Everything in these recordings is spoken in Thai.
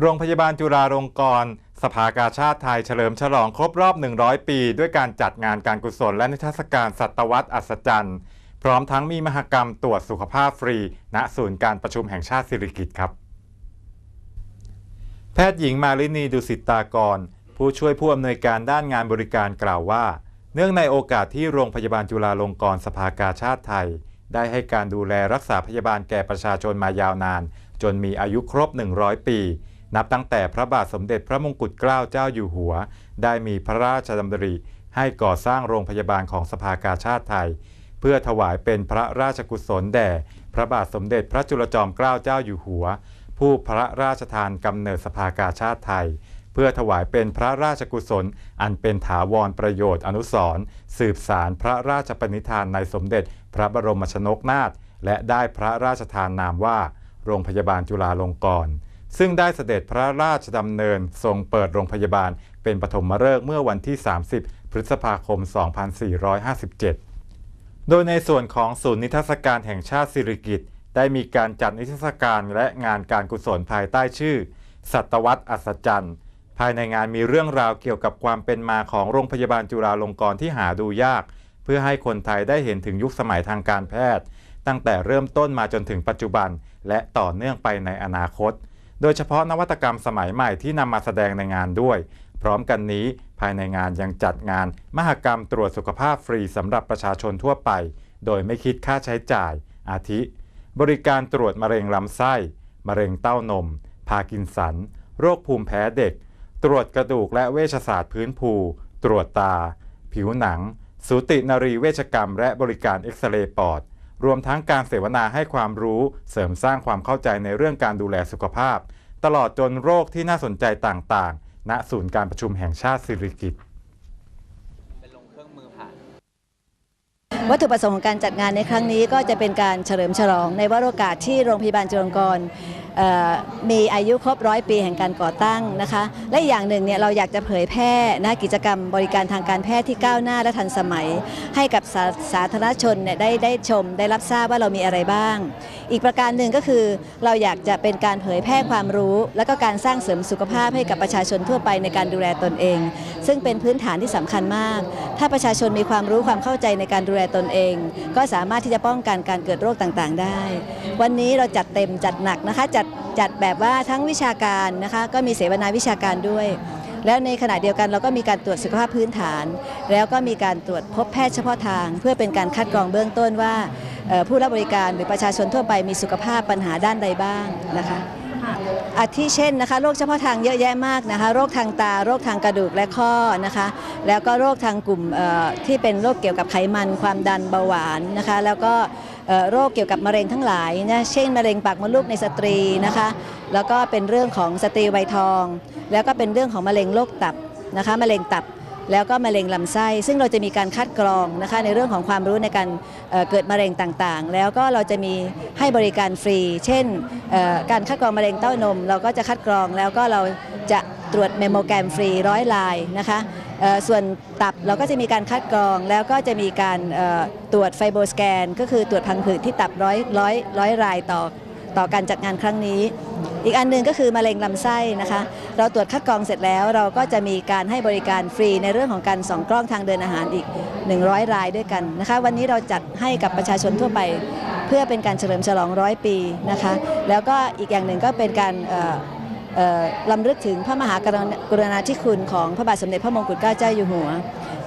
โรงพยาบาลจุฬาลงกรณ์สภากาชาติไทยเฉลิมฉลองครบรอบ 100 ปี ด้วยการจัดงานการกุศลและนิทรรศการสัตวัตอัศจรรย์ พร้อมทั้งมีมหกรรมตรวจสุขภาพฟรี ณศูนย์การประชุมแห่งชาติสิริกิติ์ครับ แพทย์หญิงมาลินีดุสิตตากร ผู้ช่วยผู้อำนวยการด้านงานบริการกล่าวว่า เนื่องในโอกาสที่โรงพยาบาลจุฬาลงกรณ์สภากาชาติไทย ได้ให้การดูแลรักษาพยาบาลแก่ประชาชนมายาวนาน จนมีอายุครบ 100 ปี นับตั้งแต่พระบาทสมเด็จพระมงกุฎเกล้าเจ้าอยู่หัว ได้มีพระราชดำริ ให้ก่อสร้างโรงพยาบาลของสภากาชาติไทย เพื่อถวายเป็นพระราชกุศลแด่ พระบาทสมเด็จพระจุลจอมเกล้าเจ้าอยู่หัว ผู้พระราชทานกำเนิดสภากาชาติไทย เพื่อถวายเป็นพระราชกุศล อันเป็นถาวรประโยชน์อนุสรณ์สืบสารพระราชปณิธานในสมเด็จ พระบรมชนกนาถและได้พระราชทานนามว่า โรงพยาบาลจุฬาลงกรณ์ ซึ่งได้เสด็จพระราชดำเนินทรงเปิดโรงพยาบาล เป็นปฐมฤกษ์เมื่อวันที่ 30 พฤษภาคม 2457 โดยในส่วนของศูนย์นิทรรศการแห่งชาติสิริกิติ์ได้มีการจัดนิทรรศการและงานการกุศลภายใต้ชื่อสัตวัตอัศจรรย์ ภายในงานมีเรื่องราวเกี่ยวกับความเป็นมาของโรงพยาบาลจุฬาลงกรณ์ที่หาดูยาก เพื่อให้คนไทยได้เห็นถึงยุคสมัยทางการแพทย์ ตั้งแต่เริ่มต้นมาจนถึงปัจจุบัน และต่อเนื่องไปในอนาคต โดยเฉพาะนวัตกรรมสมัยใหม่ที่นำมาแสดงในงานด้วย พร้อมกันนี้ภายในงานยังจัดงาน มหกรรมตรวจสุขภาพฟรีสำหรับประชาชนทั่วไป โดยไม่คิดค่าใช้จ่าย อาทิ บริการตรวจมะเร็งลำไส้ มะเร็งเต้านม พากินสัน โรคภูมิแพ้เด็ก ตรวจกระดูกและเวชศาสตร์พื้นภู ตรวจตา ผิวหนัง สูตินรีเวชกรรม และบริการเอ็กซเรย์ปอด รวมทั้งการเสวนาให้ความรู้เสริมสร้างความเข้าใจในเรื่องการดูแลสุขภาพ ตลอดจนโรคที่น่าสนใจต่างๆ ณศูนย์การประชุมแห่งชาติสิริกิติ์ เป็นลงเครื่องมือผ่าน วัตถุประสงค์ของการจัดงานในครั้งนี้ก็จะเป็นการเฉลิมฉลองในวาระโอกาสที่โรงพยาบาลจุฬาลงกรณ์มีอายุครบร้อยปีแห่งการก่อตั้งนะคะ และอีกอย่างหนึ่งเนี่ยเราอยากจะเผยแพร่นะกิจกรรมบริการทางการแพทย์ที่ก้าวหน้าและทันสมัย ให้กับสาสาธารณชนเนี่ยได้ได้ชมได้รับทราบว่าเรามีอะไรบ้าง อีกประการหนึ่งก็คือเราอยากจะเป็นการเผยแพร่ความรู้ และก็การสร้างเสริมสุขภาพให้กับประชาชนทั่วไปในการดูแลตนเอง ซึ่งเป็นพื้นฐานที่สำคัญมาก ถ้าประชาชนมีความรู้ความเข้าใจในการดูแลตนเอง ก็สามารถที่จะป้องกันการเกิดโรคต่างๆ ได้ วันนี้เราจัดเต็มจัดหนักนะคะจัดจัดแบบว่าทั้งวิชาการนะคะก็มีเสวนาวิชาการด้วย แล้วในขณะเดียวกันเราก็มีการตรวจสุขภาพพื้นฐาน แล้วก็มีการตรวจพบแพทย์เฉพาะทาง เพื่อเป็นการคัดกรองเบื้องต้นว่าผู้รับบริการหรือประชาชนทั่วไปมีสุขภาพปัญหาด้านใดบ้างนะคะอาทิเช่นนะคะโรคเฉพาะทางเยอะแยะมากนะคะโรคทางตา โรคทางกระดูกและข้อนะคะแล้วก็โรคทางกลุ่มที่เป็นโรคเกี่ยวกับไขมันความดันเบาหวานนะคะแล้วก็โรคเกี่ยวกับมะเร็งทั้งหลายนะเช่นมะเร็งปากมดลูกในสตรีนะคะ แล้วก็เป็นเรื่องของสตรีวัยทอง แล้วก็เป็นเรื่องของมะเร็งโรคตับนะคะมะเร็งตับแล้วก็มะเร็งลำไส้ ซึ่งเราจะมีการคัดกรองนะคะในเรื่องของความรู้ในการเเกิดมะเร็งต่างๆ แล้วก็เราจะมีให้บริการฟรี เช่นการคัดกรองมะเร็งเต้านม เราก็จะคัดกรองแล้วก็เราจะตรวจเมโมแกรมฟรีร้อยลายนะคะส่วนตับเราก็จะมีการคัดกรองแล้วก็จะมีการตรวจไฟโบสแกน ก็คือตรวจพังผืดที่ตับร้อยร้อยร้อยรายต่อต่อการจัดงานครั้งนี้ อีกอันหนึ่งก็คือมะเร็งลำไส้นะคะ เราตรวจคัดกรองเสร็จแล้ว เราก็จะมีการให้บริการฟรีในเรื่องของการส่องกล้องทางเดินอาหารอีก 100 รายด้วยกันนะคะ วันนี้เราจัดให้กับประชาชนทั่วไป เพื่อเป็นการเฉลิมฉลองร้อยปีนะคะ แล้วก็อีกอย่างหนึ่งก็เป็นการเอ่อเอ่อลำลึกถึงพระมหากรุณาธิคุณของพระบาทสมเด็จพระมงกุฎเกล้าเจ้าอยู่หัว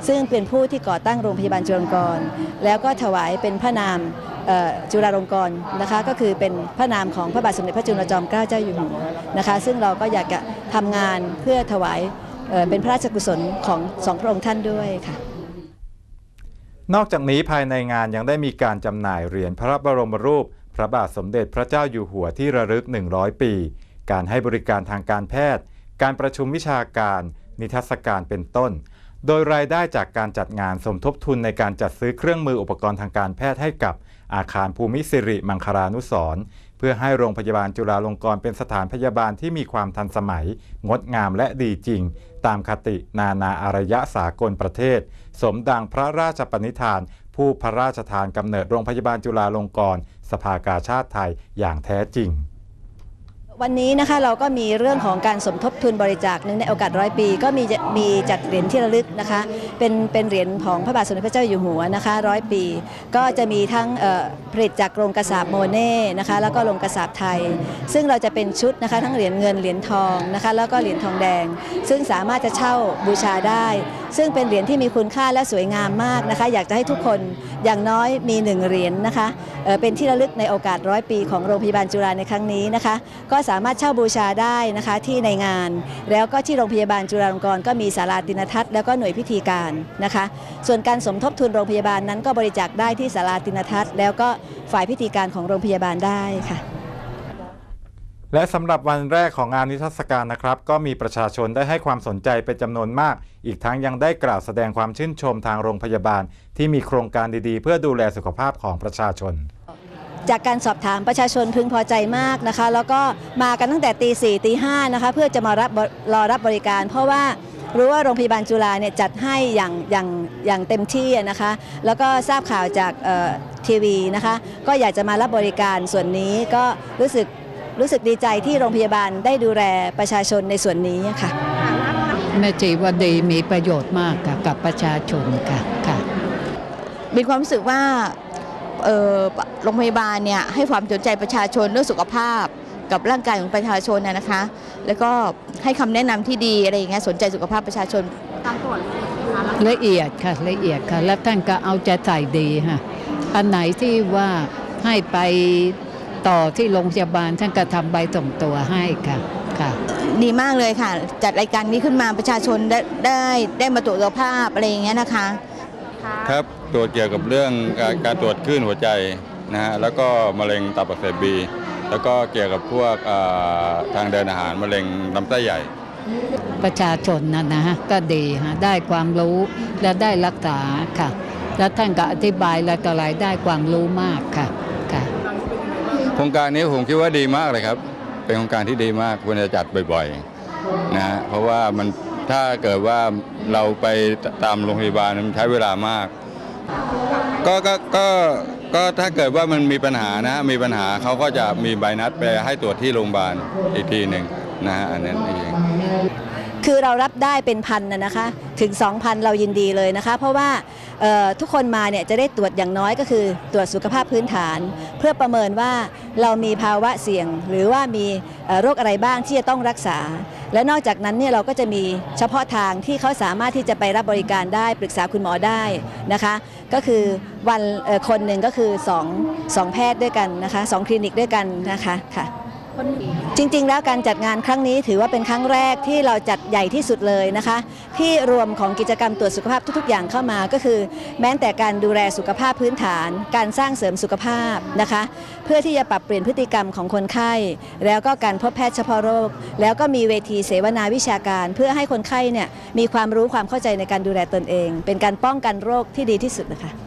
ซึ่งเป็นผู้ที่ก่อตั้งโรงพยาบาลจุฬาลงกรณ์แล้วก็ถวายเป็นพระนาม จุฬาลงกรณ์นะคะก็คือเป็นพระนามของพระบาทสมเด็จพระจุลจอมเกล้าเจ้าอยู่หัวนะคะซึ่งเราก็อยากจะทำงานเพื่อถวายเเป็นพระราชกุศลของสองพระองค์ท่านด้วยค่ะนอกจากนี้ภายในงานยังได้มีการจำหน่ายเหรียญพระบรมรูป พระบาทสมเด็จพระเจ้าอยู่หัวที่ระลึก 100 ปี การให้บริการทางการแพทย์ การประชุมวิชาการ นิทรรศการเป็นต้น โดยรายได้จากการจัดงานสมทบทุนในการจัดซื้อเครื่องมืออุปกรณ์ทางการแพทย์ให้กับ อาคารภูมิสิริมังคลานุสรเพื่อให้โรงพยาบาลจุฬาลงกรณ์เป็นสถานพยาบาลที่มีความทันสมัย งดงามและดีจริง ตามคตินานาอารยะสากลประเทศ สมดังพระราชปณิธาน ผู้พระราชทานกำเนิดโรงพยาบาลจุฬาลงกรณ์สภากาชาติไทยอย่างแท้จริง วันนี้นะคะเราก็มีเรื่องของการสมทบทุนบริจาคหนึ่งในโอกาสร้อยปี ก็มีมีจัดเหรียญที่ระลึกนะคะ เป็นเป็นเหรียญของพระบาทสมเด็จพระเจ้าอยู่หัวนะคะร้อยปี ก็จะมีทั้งผลิตจากโรงกระสาบโมเน่นะคะแล้วก็โรงกระสาบไทย ซึ่งเราจะเป็นชุดนะคะทั้งเหรียญเงินเหรียญทองนะคะแล้วก็เหรียญทองแดง ซึ่งสามารถจะเช่าบูชาได้ ซึ่งเป็นเหรียญที่มีคุณค่าและสวยงามมากนะคะ อยากจะให้ทุกคนอย่างน้อยมีหนึ่งเหรียญนะคะเเป็นที่ระลึกในโอกาสร้อยปีของโรงพยาบาลจุฬาในครั้งนี้นะคะ ก็สามารถเช่าบูชาได้นะคะที่ในงาน แล้วก็ที่โรงพยาบาลจุฬาลงกรณ์ก็มีศาลาตินทัศน์แล้วก็หน่วยพิธีการนะคะ ส่วนการสมทบทุนโรงพยาบาลนั้นก็บริจาคได้ที่ศาลาตินทัศน์แล้วก็ฝ่ายพิธีการของโรงพยาบาลได้ค่ะ และสำหรับวันแรกของงานนิทรรศการนะครับ ก็มีประชาชนได้ให้ความสนใจเป็นจำนวนมาก อีกทั้งยังได้กล่าวแสดงความชื่นชมทางโรงพยาบาล ที่มีโครงการดีๆ เพื่อดูแลสุขภาพของประชาชน จากการสอบถามประชาชนพึงพอใจมากนะคะ แล้วก็มากันตั้งแต่ตีสี่ตีห้านะคะเพื่อจะมารับรอรับบริการ เพราะว่ารู้ว่าโรงพยาบาลจุฬาเนี่ยจัดให้อย่างอย่างอย่างเต็มที่นะคะ แล้วก็ทราบข่าวจากเอ่อทีวีนะคะ ก็อยากจะมารับบริการส่วนนี้ก็รู้สึก รู้สึกดีใจที่โรงพยาบาลได้ดูแลประชาชนในส่วนนี้ค่ะ แม่จีว่าดีมีประโยชน์มากค่ะกับประชาชนค่ะค่ะมีความรู้สึกว่าเอ่อโรงพยาบาลเนี่ยให้ความสนใจประชาชนเรื่องสุขภาพกับร่างกายของประชาชนนะนะคะ แล้วก็ให้คำแนะนำที่ดีอะไรอย่างเงี้ยสนใจสุขภาพประชาชนละเอียดค่ะละเอียดค่ะ แล้วท่านก็เอาใจใส่ดีค่ะอันไหนที่ว่าให้ไป ต่อที่โรงพยาบาลท่านก็ทำใบส่งตัวให้ค่ะค่ะ ดีมากเลยค่ะ จัดรายการนี้ขึ้นมาประชาชนได้ได้ได้มาตรวจสุขภาพอะไรอย่างเงี้ยนะคะ ครับตรวจเกี่ยวกับเรื่องการการตรวจคลื่นหัวใจนะฮะแล้วก็มะเร็งตับอักเสบบีแล้วก็เกี่ยวกับพวกอ่าทางเดินอาหารมะเร็งลำไส้ใหญ่ ประชาชนนะนะฮะก็ดีฮะได้ความรู้และได้รักษาค่ะ แล้วท่านก็อธิบายและก็รายได้ความรู้มากค่ะค่ะ โครงการนี้ผมคิดว่าดีมากเลยครับ เป็นโครงการที่ดีมากควรจะจัดบ่อยๆนะฮะเพราะว่ามันถ้าเกิดว่าเราไปตามโรงพยาบาลมันใช้เวลามาก ก็ก็ก็ก็ถ้าเกิดว่ามันมีปัญหานะมีปัญหาเขาก็จะมีใบนัดไปให้ตรวจที่โรงพยาบาลอีกทีหนึ่งนะฮะอันนั้นเองคือเรารับได้เป็นพันนะนะคะ ถึง 2,000 เรายินดีเลยนะคะ เพราะว่าทุกคนมาเนี่ยจะได้ตรวจอย่างน้อยก็คือ ตรวจสุขภาพพื้นฐาน เพื่อประเมินว่าเรามีภาวะเสี่ยง หรือว่ามีโรคอะไรบ้างที่จะต้องรักษา และนอกจากนั้นเนี่ยเราก็จะมีเฉพาะทางที่เขาสามารถที่จะไปรับบริการได้ปรึกษาคุณหมอได้นะคะ ก็คือวันคนหนึ่งก็คือ2งแพทย์ด้วยกันนะคะสองคลินิกด้วยกันนะคะค่ะ จริง ๆ แล้วการจัดงานครั้งนี้ถือว่าเป็นครั้งแรกที่เราจัดใหญ่ที่สุดเลยนะคะ ที่รวมของกิจกรรมตรวจสุขภาพทุก ๆ อย่างเข้ามาก็คือ แม้แต่การดูแลสุขภาพพื้นฐาน การสร้างเสริมสุขภาพนะคะ เพื่อที่จะปรับเปลี่ยนพฤติกรรมของคนไข้ แล้วก็การพบแพทย์เฉพาะโรค แล้วก็มีเวทีเสวนาวิชาการ เพื่อให้คนไข้เนี่ยมีความรู้ความเข้าใจในการดูแลตนเอง เป็นการป้องกันโรคที่ดีที่สุดนะคะ